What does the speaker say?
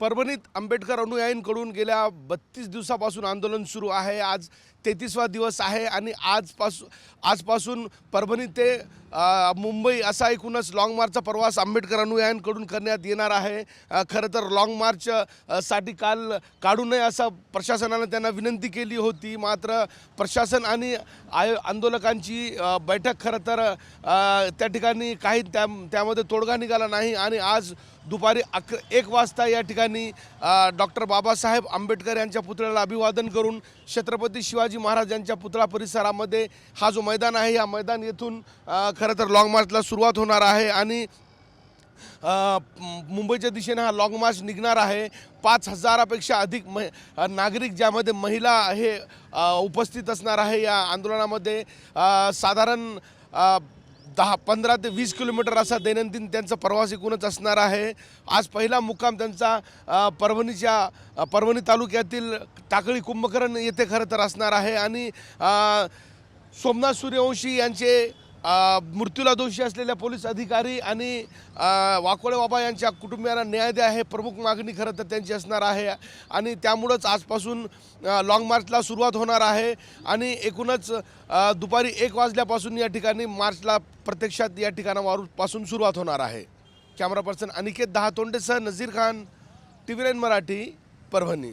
परभणीत आंबेडकर अनुयायींकडून गेल्या बत्तीस दिवसापासून आंदोलन सुरू आहे. आज तेहतीसवा दिवस आहे आणि आजपासून आजपासून परभणी ते मुंबई असा एकूणच लाँग मार्चचा प्रवास आंबेडकर अनुयायांकडून करण्यात येणार आहे. खरं तर लाँग मार्च साठी काल काढू नये असं प्रशासनानं त्यांना विनंती केली होती. मात्र प्रशासन आणि आय आंदोलकांची बैठक खरं तर त्या ठिकाणी काही त्या त्यामध्ये तोडगा निघाला नाही आणि आज दुपारी अक एक वाजता या ठिकाणी डॉक्टर बाबासाहेब आंबेडकर यांच्या पुतळ्याला अभिवादन करून छत्रपती शिवाजी महाराज यांच्या पुतळा परिसरामध्ये हा जो मैदान आहे या मैदान येथून खरं तर लाँग मार्चला सुरुवात होणार आहे आणि मुंबईच्या दिशेने हा लाँग मार्च निघणार आहे. पाच हजारापेक्षा अधिक म नागरिक ज्यामध्ये महिला हे उपस्थित असणार आहे या आंदोलनामध्ये. साधारण दहा पंधरा ते वीस किलोमीटर असा दैनंदिन त्यांचा प्रवास एकूणच असणार आहे. आज पहिला मुक्काम त्यांचा परभणीच्या परभणी तालुक्यातील टाकळी कुंभकरण येथे खरं तर असणार आहे. आणि सोमनाथ सूर्यवंशी यांचे मृत्यूला दोषी असलेल्या पोलीस अधिकारी आणि वाकोडे वाकोळे बाबा यांच्या कुटुंबियांना न्याय द्या हे प्रमुख मागणी खरं तर त्यांची असणार आहे. आणि त्यामुळंच आजपासून लाँग मार्चला सुरुवात होणार आहे. आणि एकूणच दुपारी एक वाजल्यापासून या ठिकाणी मार्चला प्रत्यक्षात या ठिकाणापासून सुरुवात होणार आहे. Camera person Aniket दहातोंडेसह Nazir Khan T V nine Marathi Parbhani.